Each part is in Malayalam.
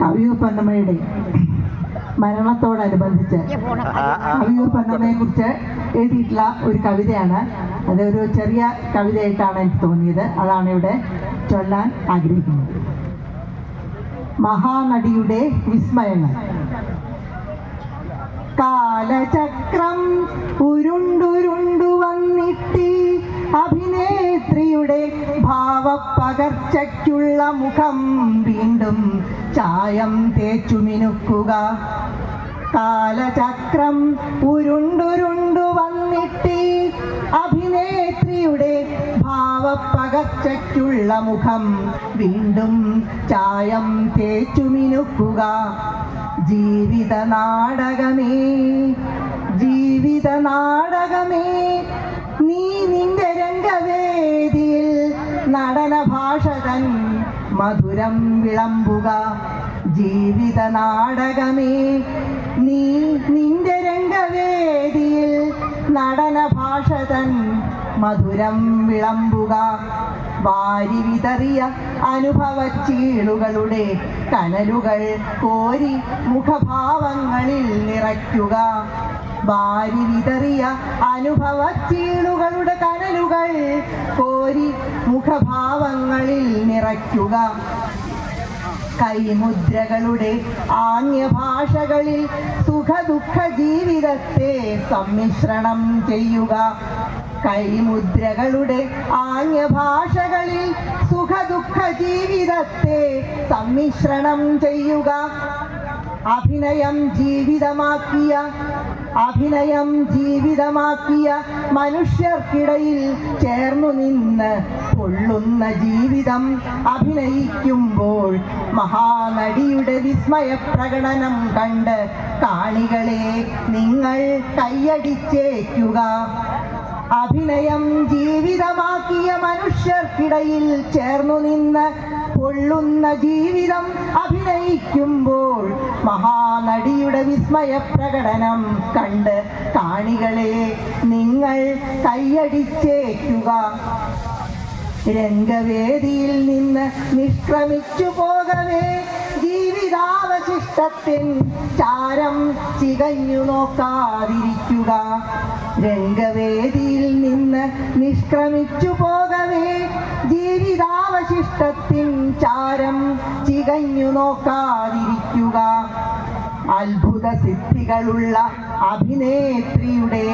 കവിയൂർ പന്നമ്മയുടെ മരണത്തോടനുബന്ധിച്ച് കവിയൂർ പന്നമ്മയെ കുറിച്ച് എഴുതിയിട്ടുള്ള ഒരു കവിതയാണ്. അതൊരു ചെറിയ കവിതയായിട്ടാണ് എനിക്ക് തോന്നിയത്. അതാണ് ഇവിടെ ചൊല്ലാൻ ആഗ്രഹിക്കുന്നത്. മഹാനടിയുടെ വിസ്മയങ്ങൾ. കാലചക്രം ഭാവപ്പകർച്ചയ്ക്കുള്ള മുഖം വീണ്ടും ചായം തേച്ചു മിനുക്കുക കാലചക്രം ഉരുണ്ടുരുണ്ടു വന്നിട്ടി അഭിനേത്രിയുടെ ഭാവപ്പകർച്ചയ്ക്കുള്ള മുഖം വീണ്ടും ചായം തേച്ചു മിനുക്കുക ജീവിത നാടകമേ ജീവിത നാടകമേ നടന ഭാഷ തൻ മധുരം വിളമ്പുക. ജീവിത നാടകമേ നീ നിന്റെ രംഗവേദിയിൽ നടന ഭാഷ തൻ മധുരം വിളമ്പുക. വാരി വിതറിയ അനുഭവച്ചീളുകളുടെ കനലുകൾ കോരി മുഖഭാവങ്ങളിൽ നിറയ്ക്കുക. വാരി വിതറിയ അനുഭവച്ചീളുകളുടെ കനലുകൾ കോരി മുഖഭാവങ്ങളിൽ നിറയ്ക്കുക. കൈമുദ്രകളുടെ ആംഗ്യഭാഷകളിൽ സുഖദുഃഖ ജീവിതത്തെ സമ്മിശ്രണം ചെയ്യുക. കൈമുദ്രകളുടെ ആംഗ്യഭാഷകളിൽ സുഖദുഃഖ ജീവിതത്തെ സമ്മിശ്രണം ചെയ്യുക. അഭിനയം ജീവിതമാക്കിയ അഭിനയം ജീവിതമാക്കിയ മനുഷ്യർക്കിടയിൽ ചേർന്നു നിന്ന് കൊള്ളുന്ന ജീവിതം അഭിനയിക്കുമ്പോൾ മഹാനടിയുടെ വിസ്മയ പ്രകടനം കണ്ട് കാണികളെ നിങ്ങൾ കൈയടിച്ചേക്കുക. അഭിനയം ജീവിതമാക്കിയ മനുഷ്യർക്കിടയിൽ ചേർന്നു നിന്ന് പൊള്ളുന്ന ജീവിതം അഭിനയിക്കുമ്പോൾ മഹാനടിയുടെ വിസ്മയ പ്രകടനം കണ്ട് കാണികളെ നിങ്ങൾ കൈയടിച്ചേക്കുക. രംഗവേദിയിൽ നിന്ന് നിഷ്ക്രമിച്ചു പോകവേ ജീവിതാവശിഷ്ടത്തിൻ ചാരം ചികഞ്ഞു നോക്കാതിരിക്കുക. രംഗവേദിയിൽ നിന്ന് നിഷ്ക്രമിച്ചു പോകവേ ജീവിതാവശിഷ്ടത്തിൻ ചാരം ചികഞ്ഞു നോക്കാതിരിക്കുക. അത്ഭുത സിദ്ധികളുള്ള അഭിനേത്രിയുടെ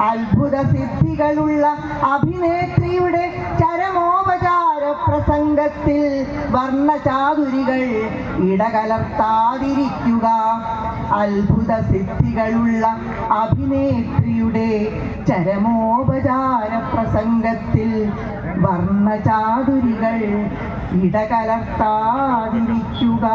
അത്ഭുത സിദ്ധികളുള്ള അഭിനേത്രിയുടെ ചരമോപചാര പ്രസംഗത്തിൽ വർണചാതുരികൾ ഇടകലർത്താതിരിക്കുക. അത്ഭുത സിദ്ധികളുള്ള അഭിനേത്രിയുടെ ചരമോപചാര പ്രസംഗത്തിൽ വർണചാതുരികൾ ഇടകലർത്താതിരിക്കുക.